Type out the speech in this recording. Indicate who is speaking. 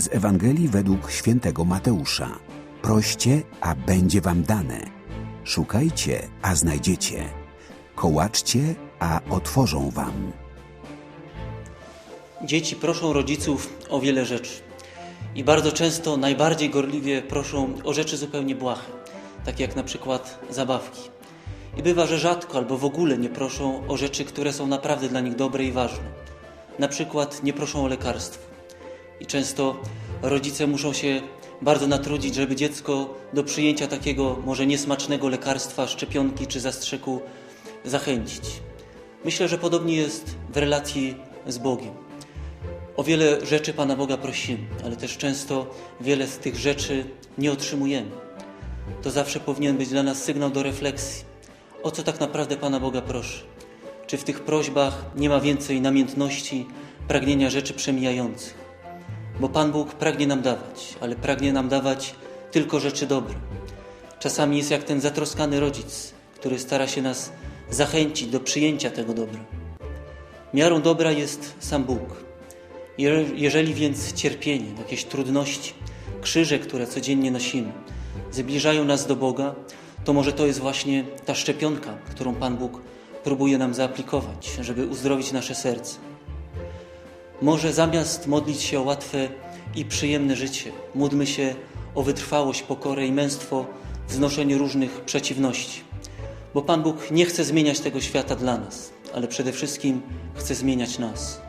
Speaker 1: Z Ewangelii według świętego Mateusza. Proście, a będzie wam dane. Szukajcie, a znajdziecie. Kołaczcie, a otworzą wam.
Speaker 2: Dzieci proszą rodziców o wiele rzeczy. I bardzo często najbardziej gorliwie proszą o rzeczy zupełnie błahe, takie jak na przykład zabawki. I bywa, że rzadko albo w ogóle nie proszą o rzeczy, które są naprawdę dla nich dobre i ważne. Na przykład nie proszą o lekarstwo. I często rodzice muszą się bardzo natrudzić, żeby dziecko do przyjęcia takiego może niesmacznego lekarstwa, szczepionki czy zastrzyku zachęcić. Myślę, że podobnie jest w relacji z Bogiem. O wiele rzeczy Pana Boga prosimy, ale też często wiele z tych rzeczy nie otrzymujemy. To zawsze powinien być dla nas sygnał do refleksji. O co tak naprawdę Pana Boga proszę? Czy w tych prośbach nie ma więcej namiętności, pragnienia rzeczy przemijających? Bo Pan Bóg pragnie nam dawać, ale pragnie nam dawać tylko rzeczy dobre. Czasami jest jak ten zatroskany rodzic, który stara się nas zachęcić do przyjęcia tego dobra. Miarą dobra jest sam Bóg. Jeżeli więc cierpienie, jakieś trudności, krzyże, które codziennie nosimy, zbliżają nas do Boga, to może to jest właśnie ta szczepionka, którą Pan Bóg próbuje nam zaaplikować, żeby uzdrowić nasze serce. Może zamiast modlić się o łatwe i przyjemne życie, módlmy się o wytrwałość, pokorę i męstwo w znoszeniu różnych przeciwności. Bo Pan Bóg nie chce zmieniać tego świata dla nas, ale przede wszystkim chce zmieniać nas.